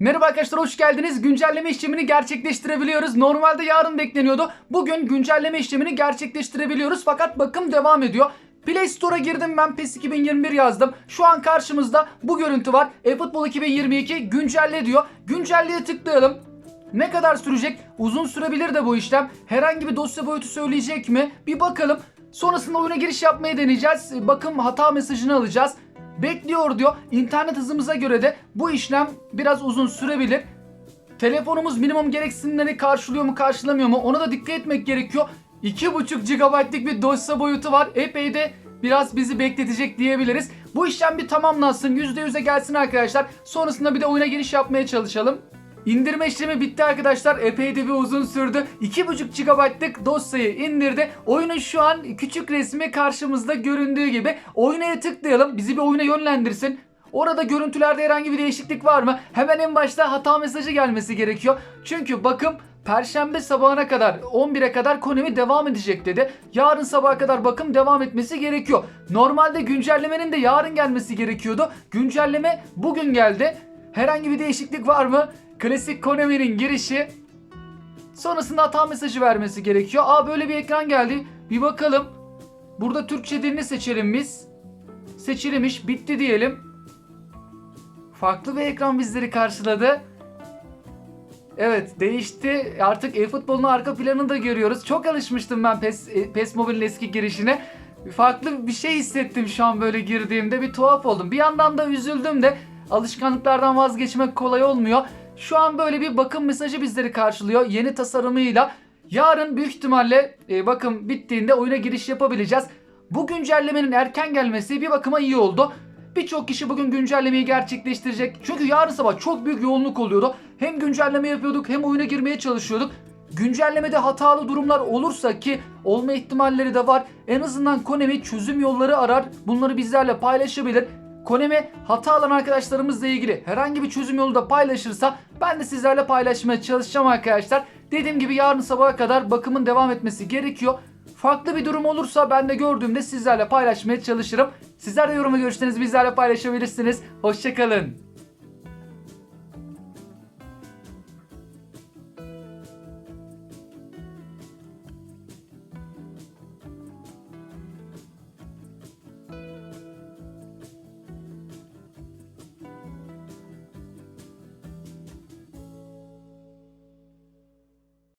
Merhaba arkadaşlar hoş geldiniz. Güncelleme işlemini gerçekleştirebiliyoruz. Normalde yarın bekleniyordu. Bugün güncelleme işlemini gerçekleştirebiliyoruz fakat bakım devam ediyor. Play Store'a girdim ben PES 2021 yazdım. Şu an karşımızda bu görüntü var. eFootball 2022 güncelle diyor. Güncelleye tıklayalım. Ne kadar sürecek? Uzun sürebilir de bu işlem. Herhangi bir dosya boyutu söyleyecek mi? Bir bakalım. Sonrasında oyuna giriş yapmaya deneyeceğiz. Bakım hata mesajını alacağız. Bekliyor diyor. İnternet hızımıza göre de bu işlem biraz uzun sürebilir. Telefonumuz minimum gereksinimleri karşılıyor mu karşılamıyor mu ona da dikkat etmek gerekiyor. 2.5 GB'lık bir dosya boyutu var. Epey de biraz bizi bekletecek diyebiliriz. Bu işlem bir tamamlansın. %100'e gelsin arkadaşlar. Sonrasında bir de oyuna giriş yapmaya çalışalım. İndirme işlemi bitti arkadaşlar. Epey de bir uzun sürdü. 2.5 GB'lık dosyayı indirdi. Oyunun şu an küçük resmi karşımızda göründüğü gibi. Oyuna tıklayalım. Bizi bir oyuna yönlendirsin. Orada görüntülerde herhangi bir değişiklik var mı? Hemen en başta hata mesajı gelmesi gerekiyor. Çünkü bakım Perşembe sabahına kadar 11'e kadar Konami devam edecek dedi. Yarın sabaha kadar bakım devam etmesi gerekiyor. Normalde güncellemenin de yarın gelmesi gerekiyordu. Güncelleme bugün geldi. Herhangi bir değişiklik var mı? Klasik Konami'nin girişi Sonrasında hata mesajı vermesi gerekiyor. Aa böyle bir ekran geldi. Bir bakalım. Burada Türkçe dilini seçelim biz. Seçilmiş. Bitti diyelim. Farklı bir ekran bizleri karşıladı. Evet değişti. Artık eFootball'un arka planını da görüyoruz. Çok alışmıştım ben PES, e, PES Mobile'in eski girişine. Farklı bir şey hissettim şu an böyle girdiğimde. Bir tuhaf oldum. Bir yandan da üzüldüm de alışkanlıklardan vazgeçmek kolay olmuyor. Şu an böyle bir bakım mesajı bizleri karşılıyor. Yeni tasarımıyla. Yarın büyük ihtimalle e, bakım bittiğinde oyuna giriş yapabileceğiz. Bu güncellemenin erken gelmesi bir bakıma iyi oldu. Birçok kişi bugün güncellemeyi gerçekleştirecek. Çünkü yarın sabah çok büyük yoğunluk oluyordu. Hem güncelleme yapıyorduk hem oyuna girmeye çalışıyorduk. Güncellemede hatalı durumlar olursa ki olma ihtimalleri de var. En azından Konami çözüm yolları arar. Bunları bizlerle paylaşabilir. Konami hata alan arkadaşlarımızla ilgili herhangi bir çözüm yolu da paylaşırsa ben de sizlerle paylaşmaya çalışacağım arkadaşlar. Dediğim gibi yarın sabaha kadar bakımın devam etmesi gerekiyor. Farklı bir durum olursa ben de gördüğümde sizlerle paylaşmaya çalışırım. Sizler de yoruma görüşlerinizi bizlerle paylaşabilirsiniz. Hoşçakalın.